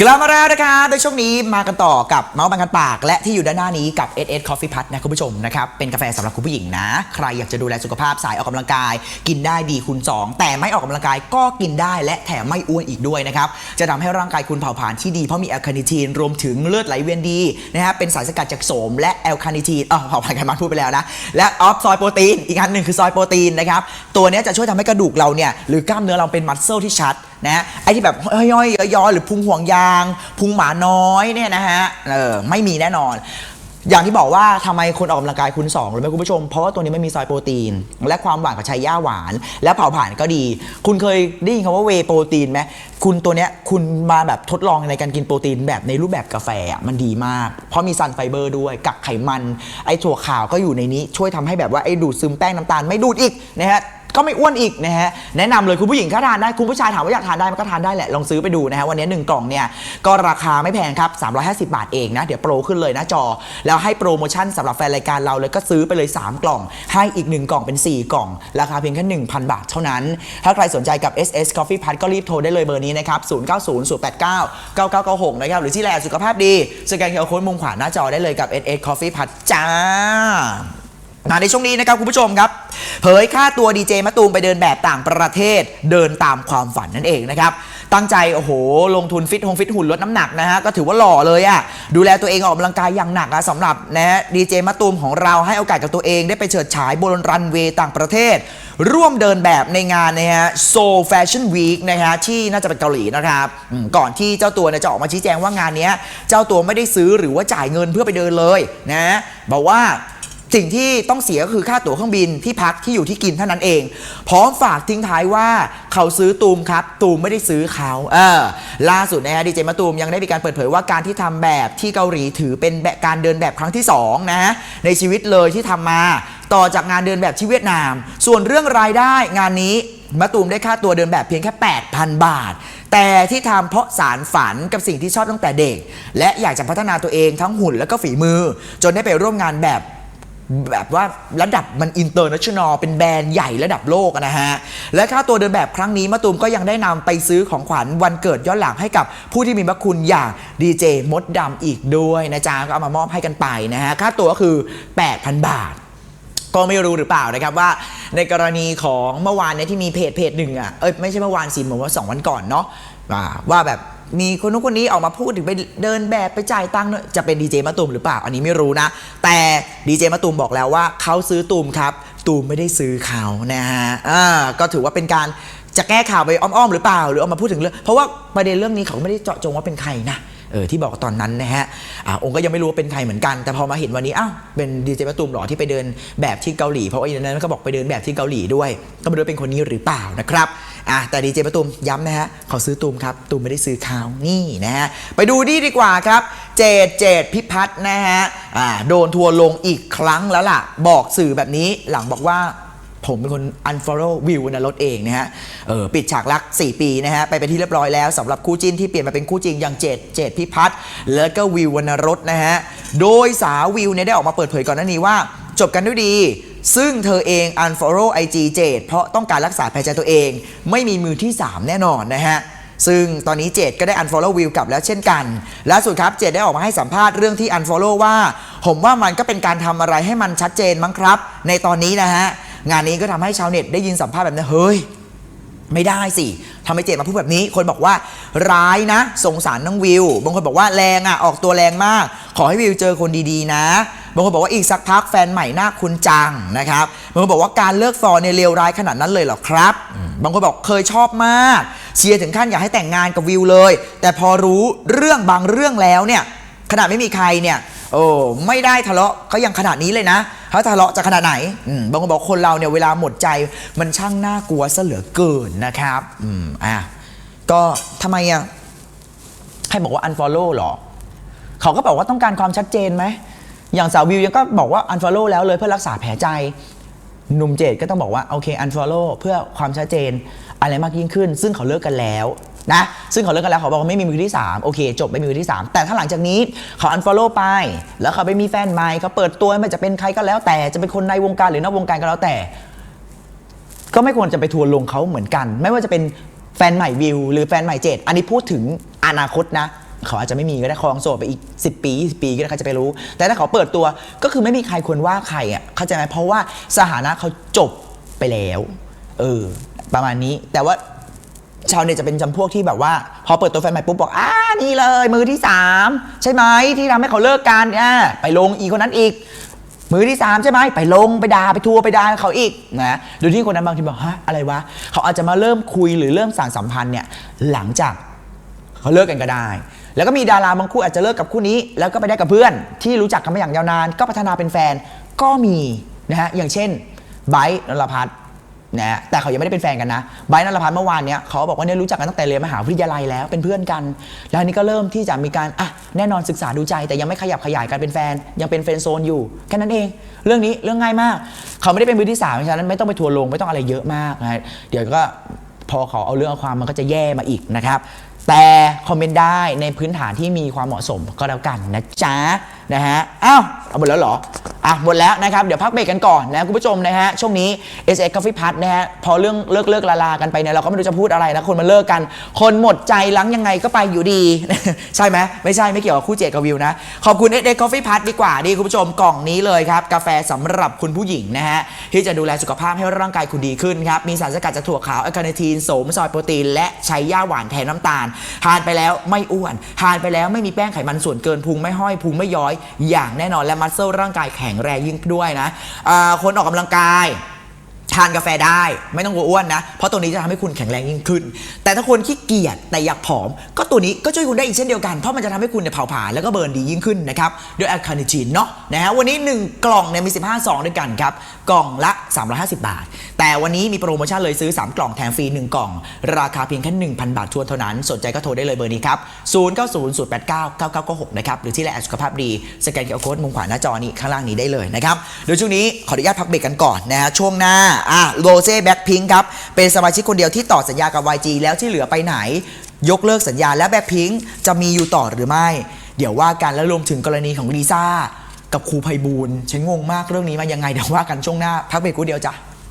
กลับมาแล้วนะคะโดยช่วงนี้มากันต่อกับเมาส์บังกันปาก และที่อยู่ด้านหน้านี้กับ SS Coffee Put นะคุณผู้ชมนะครับ เป็นกาแฟสำหรับคุณผู้หญิงนะ ใครอยากจะดูแลสุขภาพสายออกกำลังกาย กินได้ดีคูณ2 แต่ไม่ออกกำลังกายก็กินได้และแถมไม่อ้วนอีกด้วยนะครับ จะทำให้ร่างกายคุณเผาผลาญที่ดีเพราะมีแอลคาเนทีนรวมถึงเลือดไหลเวียนดีนะฮะเป็นสารสกัดจากโสมและแอลคาเนทีนเออเผาผลาญไขมันพูดไปแล้วนะและออฟซอยโปรตีนอีกอันหนึ่งคือซอยโปรตีนนะครับตัวนี้จะช่วยทำให้กระดูกเราเนี่ยหรือกล้ามเนื้อเราเป็นมัสเซลที่ชัดนะไอ้ที่แบบย่อยๆย้อยๆหรือพุงห่วงยาง พุงหมาน้อยเนี่ยนะฮะเออไม่มีแน่นอน อย่างที่บอกว่าทำไมคนออกกำลังกายคุณ2หรือไม่คุณผู้ชม เพราะว่าตัวนี้ไม่มีซอยโปรตีน และความหวานของชายย่าหวาน และเผาผลาญก็ดี คุณเคยได้ยินคำว่าเวโปรตีนไหมคุณตัวเนี้ยคุณมาแบบทดลองในการกินโปรตีนแบบในรูปแบบกาแฟมันดีมาก เพราะมีซันไฟเบอร์ด้วย กักไขมัน ไอ้ถั่วขาวก็อยู่ในนี้ช่วยทำให้แบบว่าไอ้ดูดซึมแป้งน้ำตาลไม่ดูดอีกนะฮะ ก็ไม่อ้วนอีกนะฮะแนะนำเลยคุณผู้หญิงก็ทานได้คุณผู้ชายถามว่าอยากทานได้มันก็ทานได้แหละลองซื้อไปดูนะฮะวันนี้1กล่องเนี่ยก็ราคาไม่แพงครับ 350 บาทเองนะ เดี๋ยวโปรขึ้นเลยหนะจอ แล้วให้โปรโมชั่นสำหรับแฟนรายการเราเลยก็ซื้อไปเลย 3 กล่อง ให้อีก 1 กล่องเป็น 4 กล่อง ราคาเพียงแค่ 1,000 บาทเท่านั้น ถ้าใครสนใจกับ SS Coffee Put ก็รีบโทรได้เลยเบอร์นี้นะครับ 090 089 9996 นะครับหรือที่แลสุขภาพดีสแกนเคอร์โค้ดมุมขวาหน้าจอได้เลยกับ SS Coffee Put จ้า ในช่วงนี้นะครับคุณผู้ชมครับ เผยค่าตัวดีเจมะตูมไปเดินแบบต่างประเทศเดินตามความฝันนั่นเองนะครับ ตั้งใจ โอ้โห ลงทุนฟิตหงฟิตหุ่นลดน้ำหนักนะฮะ ก็ถือว่าหล่อเลยอะ่ะ ดูแลตัวเองออกกำลังกายอย่างหนักอะสำหรับนะฮะดีเจมะตูมของเราให้โอกาสกับตัวเองได้ไปเฉิดฉายบนรันเวย์ต่างประเทศ ร่วมเดินแบบในงานนะฮะโซแฟชั่นวีคนะฮะที่น่าจะเป็นเกาหลีนะครับก่อนที่เจ้าตัวเนี่ยจะออกมาชี้แจงว่างานนี้เจ้าตัวไม่ได้ซื้อหรือว่าจ่ายเงินเพื่อไปเดินเลยนะบอกว่า สิ่งที่ต้องเสียก็คือค่าตั๋วเครื่องบินที่พักที่อยู่ที่กินเท่านั้นเอง พร้อมฝากทิ้งท้ายว่าเขาซื้อตูมครับ ตูมไม่ได้ซื้อเขาเออล่าสุดนะฮะดีเจมะตูมยังได้มีการเปิดเผยว่าการที่ทำแบบที่เกาหลีถือเป็นแบบการเดินแบบครั้งที่2นะในชีวิตเลยที่ทำมาต่อจากงานเดินแบบที่เวียดนาม ส่วนเรื่องรายได้งานนี้มะตูมได้ค่าตัวเดินแบบเพียงแค่ 8,000 บาท แต่ที่ทำเพราะสารฝันกับสิ่งที่ชอบตั้งแต่เด็ก และอยากจะพัฒนาตัวเองทั้งหุ่นและก็ฝีมือ จนได้ไปร่วมงานแบบ แบบว่าระดับมันอินเตอร์เนชั่นแนลเป็นแบรนด์ใหญ่ระดับโลกนะฮะ และค่าตัวเดินแบบครั้งนี้มะตูมก็ยังได้นำไปซื้อของขวัญวันเกิดย้อนหลังให้กับผู้ที่มีพระคุณอย่างดีเจมดดำอีกด้วยนะจ๊ะก็เอามามอบให้กันไปนะฮะ ค่าตัวก็คือ 8,000 บาท ก็ไม่รู้หรือเปล่านะครับว่า ในกรณีของเมื่อวานเนี่ยที่มีเพจเพจหนึ่งอะเอ้ยไม่ใช่เมื่อวานสิผมว่าสองวันก่อนเนาะว่าแบบ มีคนนู้นคนนี้ออกมาพูดถึงไปเดินแบบไปจ่ายตังค์เนี่ยจะเป็นดีเจมะตูมหรือเปล่า อันนี้ไม่รู้นะ แต่ดีเจมะตูมบอกแล้วว่าเขาซื้อตูมครับ ตูมไม่ได้ซื้อเขานะฮะอ่าก็ถือว่าเป็นการจะแก้ข่าวไปอ้อมๆหรือเปล่า หรือเอามาพูดถึงเรื่องเพราะว่าประเด็นเรื่องนี้เขาไม่ได้เจาะจงว่าเป็นใครนะ เออที่บอกตอนนั้นนะฮะอ่าองค์ก็ยังไม่รู้ว่าเป็นใครเหมือนกัน แต่พอมาเห็นวันนี้อ้าวเป็นดีเจมะตูมหรอที่ไปเดินแบบที่เกาหลีเพราะว่าอย่างนั้นก็บอกไปเดินแบบที่เกาหลีด้วย ก็ไม่รู้เป็นคนนี้หรือเปล่านะครับอะแต่ดีเจมะตูมย้ำนะฮะเขาซื้อตูมครับตูมไม่ได้ซื้อเขานี่นะฮะไปดูนี่ดีกว่าครับ เจดเจดพิพัฒน์นะฮะอ่าโดนทัวร์ลงอีกครั้งแล้วล่ะ บอกสื่อแบบนี้หลังบอกว่า ผมเป็นคน unfollow วิวนะรถเองนะฮะเออปิดฉากรัก 4 ปีนะฮะไปเป็นที่เรียบร้อยแล้วสำหรับคู่จิ้นที่เปลี่ยนมาเป็นคู่จริงอย่างเจดเจดพิพัฒน์แล้วก็วิววรรณรสนะฮะโดยสาววิวเนี่ยได้ออกมาเปิดเผยก่อนหน้านี้ว่า จบกันด้วยดี ซึ่งเธอเอง unfollow IG เจดเพราะต้องการรักษาแผลใจตัวเอง ไม่มีมือที่ 3 แน่นอนนะฮะซึ่งตอนนี้เจดก็ได้ unfollow วิวกลับแล้วเช่นกันล่าสุดครับเจดได้ออกมาให้สัมภาษณ์เรื่องที่ unfollow ว่า ผมว่ามันก็เป็นการทำอะไรให้มันชัดเจนมั้งครับ ในตอนนี้นะฮะ งานนี้ก็ทำให้ชาวเน็ตได้ยินสัมภาษณ์แบบนี้เฮ้ยไม่ได้สิทำไมเจมาพูดแบบนี้ คนบอกว่าร้ายนะ สงสารน้องวิว บางคนบอกว่าแรงอะ ออกตัวแรงมาก ขอให้วิวเจอคนดีๆนะ บางคนบอกว่าอีกสักพักแฟนใหม่หน้าคุณจังนะครับ บางคนบอกว่าการเลิกฟอร์เนี่ยเลวร้ายขนาดนั้นเลยเหรอครับ บางคนบอกเคยชอบมาก เชียร์ถึงขั้นอยากให้แต่งงานกับวิวเลย แต่พอรู้เรื่องบางเรื่องแล้วเนี่ย ขนาดไม่มีใครเนี่ย โอ้ไม่ได้ทะเลาะเขายังขนาดนี้เลยนะ เขาทะเลาะจะขนาดไหนบางคนบอกคนเราเนี่ยเวลาหมดใจมันช่างน่ากลัวซะเหลือเกินนะครับอืมอะก็ทำไมอะใครบอกว่า unfollow หรอ เขาก็บอกว่าต้องการความชัดเจนไหม อย่างสาววิวยังก็บอกว่า unfollow แล้วเลยเพื่อรักษาแผลใจ หนุ่มเจดก็ต้องบอกว่า โอเค unfollow เพื่อความชัดเจน อะไรมากยิ่งขึ้น ซึ่งเขาเลิกกันแล้ว นะซึ่งเขาเลิกกันแล้วเขาบอกว่าไม่มีมือที่ 3 โอเค จบไม่มีมือที่ 3 แต่ถ้าหลังจากนี้เขา unfollow ไป แล้วเขาไปมีแฟนใหม่เขาเปิดตัวไม่จะเป็นใครก็แล้วแต่จะเป็นคนในวงการหรือนอกวงการก็แล้วแต่ ก็ไม่ควรจะไปทัวร์ลงเขาเหมือนกัน ไม่ว่าจะเป็นแฟนใหม่วิวหรือแฟนใหม่เจดอันนี้พูดถึงอนาคตนะเขาอาจจะไม่มีก็ได้ครองโสดไปอีก 10 ปี 20 ปีก็ได้ใครจะไปรู้ แต่ถ้าเขาเปิดตัวก็คือไม่มีใครควรว่าใครอะเข้าใจไหมเพราะว่าสถานะเขาจบไปแล้ว เออ ประมาณนี้แต่ว่า ชาวเน็ตจะเป็นจำพวกที่แบบว่า พอเปิดตัวแฟนใหม่ปุ๊บบอกอ่านี่เลยมือที่ 3 ใช่ไหมที่ทำให้เขาเลิกกันอ่าไปลงอีกคนนั้นอีก มือที่ 3 ใช่ไหมไปลงไปด่าไปทัวร์ไปด่าเขาอีกนะโดยที่คนนั้นบางทีบอกฮะอะไรวะเขาอาจจะมาเริ่มคุยหรือเริ่มสานสัมพันธ์เนี่ยหลังจากเขาเลิกกันก็ได้ แล้วก็มีดาราบางคู่อาจจะเลิกกับคู่นี้ แล้วก็ไปได้กับเพื่อน ที่รู้จักกันมาอย่างยาวนาน ก็พัฒนาเป็นแฟนก็มีนะฮะอย่างเช่นไบร์ทนรพัฒน์ นะแต่เขายังไม่ได้เป็นแฟนกันนะไบร์ทนรพัฒน์เมื่อวานเนี้ยเขาบอกว่าเนี่ยรู้จักกันตั้งแต่เรียนมหาวิทยาลัยแล้วเป็นเพื่อนกัน แล้วอันนี้ก็เริ่มที่จะมีการอะแน่นอนศึกษาดูใจ แต่ยังไม่ขยับขยายกันเป็นแฟน ยังเป็นเฟรนด์โซนอยู่แค่นั้นเอง เรื่องนี้เรื่องง่ายมาก เขาไม่ได้เป็นมือที่สามฉะนั้นไม่ต้องไปทัวร์ลงไม่ต้องอะไรเยอะมากนะฮะเดี๋ยวก็พอเขาเอาเรื่องเอาความมันก็จะแย่มาอีกนะครับแต่คอมเมนต์ได้ในพื้นฐานที่มีความเหมาะสมก็แล้วกันนะจ๊ะนะฮะอ้าวเอาหมดแล้วเหรอ อะหมดแล้วนะครับ เดี๋ยวพักเบรกกันก่อนนะคุณผู้ชมนะฮะช่วงนี้ s อ Coffee p u t นะฮะพอเรื่องเลิกเลิกลาลากันไปเนี่ยเราก็ไม่รู้จะพูดอะไรนะคนมาเลิกกัน คนหมดใจลังยังไงก็ไปอยู่ดี ใช่ไหมไม่ใช่ไม่เกี่ยวกับคู่เจกับวิวนะ ขอบคุณ s อ Coffee p u t ดีกว่าดีคุณผู้ชมกล่องนี้เลยครับ กาแฟสำหรับคุณผู้หญิงนะฮะที่จะดูแลสุขภาพให้ร่างกายคุณดีขึ้นครับมีสารสกัดจากถั่วขาวแอลคาเนทีนโสมซอยโปรตีนและใช้ย่าหวานแทนน้ำตาลทานไปแล้วไม่อ้วนทานไปแล้วไม่มีแป้งไขมันส่วนเกินพุงไม่ห้อยพุงไม่ย้อย อย่างแน่นอนและมัสเซลร่างกายแข็งแรงยิ่งด้วยนะคนออกกำลังกายทานกาแฟได้ไม่ต้องกลัวอ้วนนะ เพราะตัวนี้จะทำให้คุณแข็งแรงยิ่งขึ้น แต่ถ้าคนขี้เกียจแต่อยากผอม ก็ตัวนี้ก็ช่วยคุณได้อีกเช่นเดียวกัน เพราะมันจะทำให้คุณเนี่ยเผาผลาญแล้วก็เบิร์นดียิ่งขึ้นนะครับ ด้วยแอลคาเนจีนเนาะนะฮะวันนี้ 1 กล่องเนี่ยมี 15 ซองด้วยกันครับ กล่องละ 350 บาท แต่วันนี้มีโปรโมชั่นเลยซื้อ 3 กล่องแถมฟรี 1 กล่อง ราคาเพียงแค่1,000 บาททวนเท่านั้น สนใจก็โทรได้เลยเบอร์นี้ครับ 0900899996 นะครับ หรือที่ไลน์แอดสุขภาพดี สแกนเคอร์โค้ดมุมขวาหน้าจอนี้ข้างล่างนี้ได้เลยนะครับเดี๋ยวช่วงนี้ขออนุญาตพักเบรกกันก่อนนะฮะช่วงหน้าอะโรเซ่แบ็คพิงครับเป็นสมาชิกคนเดียวที่ต่อสัญญากับ YG แล้วที่เหลือไปไหน ยกเลิกสัญญาและแบ็คพิงจะมีอยู่ต่อหรือไม่ เดี๋ยวว่ากันแล้วรวมถึงกรณีของลีซ่ากับครูไพบูลฉันงงมากเรื่องนี้มายังไงเดี๋ยวว่ากันช่วงหน้าพักเบรกกูเดียวจ้ะ